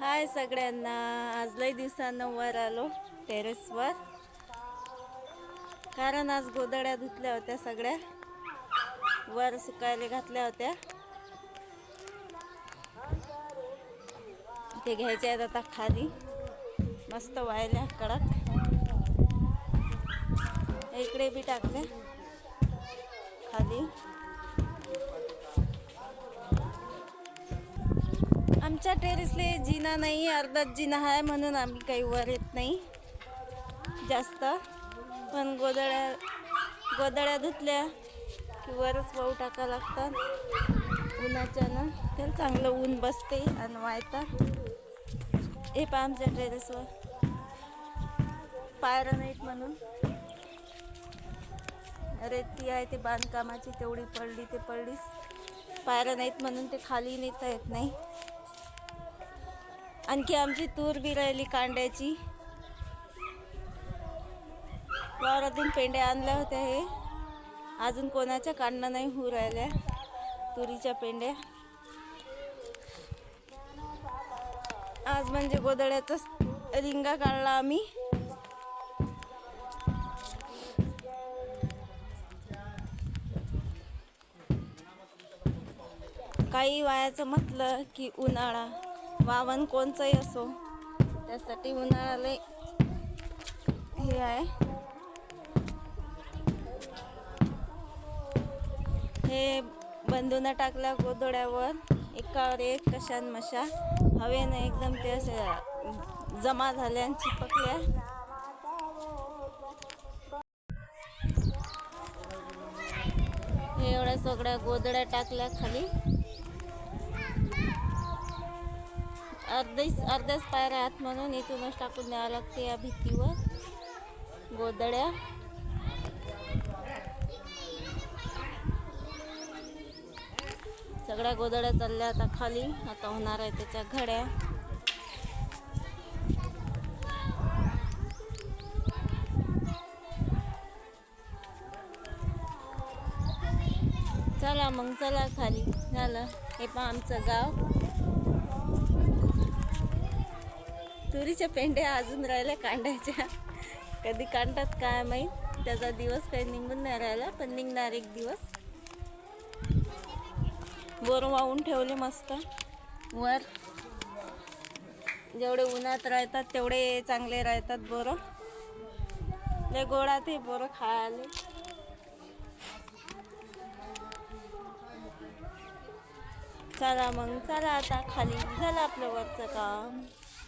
हाय सगळ्यांना. आज लई दिवसानं वर आलो टेरेसवर. कारण आज गोदड्या धुतल्या होत्या सगळ्या. वर सुकायला घातल्या होत्या. ते घ्यायच्या आहेत आता खाली. मस्त व्हायला कडक. इकडे बी टाकल्या खाली. आमच्या टेरेसले जिना नाही अर्धाच जिना आहे म्हणून आम्ही काही वर येत नाही. जास्त. पण गोदड्या गोदड्या धुतल्या की वरच वाहू टाका लागतात. उन्हाच्यानं त्याला चांगलं ऊन बसते आणि वायतात हे पहा आमच्या टेरेसवर. पायरं नाहीत म्हणून. रेती आहे ते बांधकामाची तेवढी पडली ते पडलीच. पायरं नाहीत म्हणून ते खाली नेता येत नाही. आणखी आमची तूर बी राहिली कांड्याची. वावरातून पेंड्या आणल्या होत्या हे. अजून कोणाच्या काढणं नाही होऊ राहिल्या. तुरीच्या पेंड्या. आज म्हणजे गोदड्याचाच रिंगा काढला आम्ही. काही वायाचं म्हटलं की उन्हाळा. वावन कोणचंही असो त्यासाठी उन्हाळ्याला हे आहे. हे बंधून टाकल्या गोधड्यावर एकावर एक कशान मशा. हवेनं एकदम ते असे जमा झाल्या आणि चिपकल्या. हे एवढ्या सगळ्या गोधड्या टाकल्या खाली. अर्धीच अर्ध्याच पायऱ्या आहेत म्हणून इथूनच टाकून द्यावं लागते या भीतीवर. गोदड्या. सगळ्या गोदड्या चालल्या आता खाली. आता होणार आहे त्याच्या घड्या. चला मग चला खाली. झालं. हे पण आमचं गाव. तुरीच्या पेंड्या अजून राहिल्या कांडायच्या कधी कांडतात काय माहीत? त्याचा दिवस काही निघून नाही राहिला पण निघणार एक दिवस. बोर वाहून ठेवले मस्त. वर जेवढे उन्हात राहतात तेवढे चांगले राहतात बोरं. लय गोडात हे बोरं खायला. चला मग चला आता खाली. झालं आपलं वरचं काम.